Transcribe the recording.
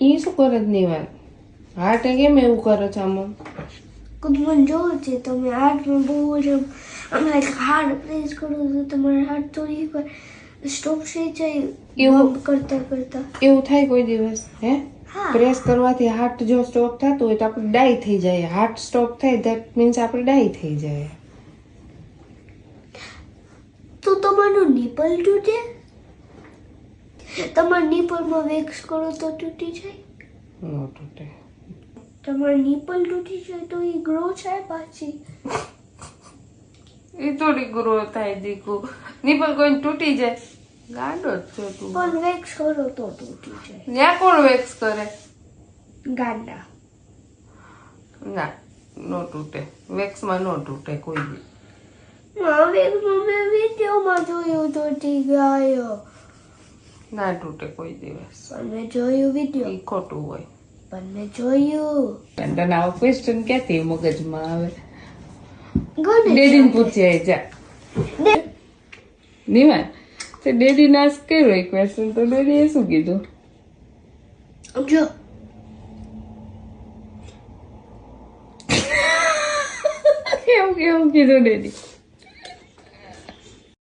ઈ શું કરે જ નહીં વાત હાર્ટે કેમ એવું કરે છે આમાં? ખુદ મને જોવું છે તમે હાર્ટમાં બહુ જ આમ હાર્ટ પ્રેસ કરો તો તમારે હાર્ટ થોડી પર સ્ટોપ થઈ જાય એવું- કરતા કરતા. એવું થાય કોઈ દિવસ હે? હા. પ્રેસ કરવાથી હાર્ટ જો સ્ટોપ થતું હોય તો આપણે ડાઈ થઈ જાય. હાર્ટ સ્ટોપ થાય ધેટ મીન્સ આપણે ડાઈ થઈ જાય. તો તમારું નિપલ તૂટે? તમારા નિપલમાં વેક્સ કરો તો તૂટી જાય? ન તૂટે. તમારા નિપલ તૂટી જાય તો એ ગ્રો થાય પાછી? એ થોડી ગ્રો થાય દીકુ. નિપલ કોઈ તૂટી જાય? ગાંડો જ છો તું. પણ વેક્સ કરો તો તૂટી જાય. ત્યાં કોણ વેક્સ કરે? ગાંડા. ના નો તૂટે. વેક્સમાં નો તૂટે કોઈ બી. વેક્સમાં મેં વિડીયોમાં જોયું તૂટી ગયો. ના તૂટે કોઈ દિવસ. પણ મેં જોયું વીડિયો એ ખોટું હોય. પણ મેં જોયું. તને આવો ક્વેશ્ચન ક્યાંથી? મગજમાં આવે. ડેડીને પૂછ્યા જા. નિવાન તે ડેડી નાશ કર્યો એ ક્વેશ્ચન તો ડેડીએ શું કીધું? જો. કેવું કેવું કીધું ડેડી?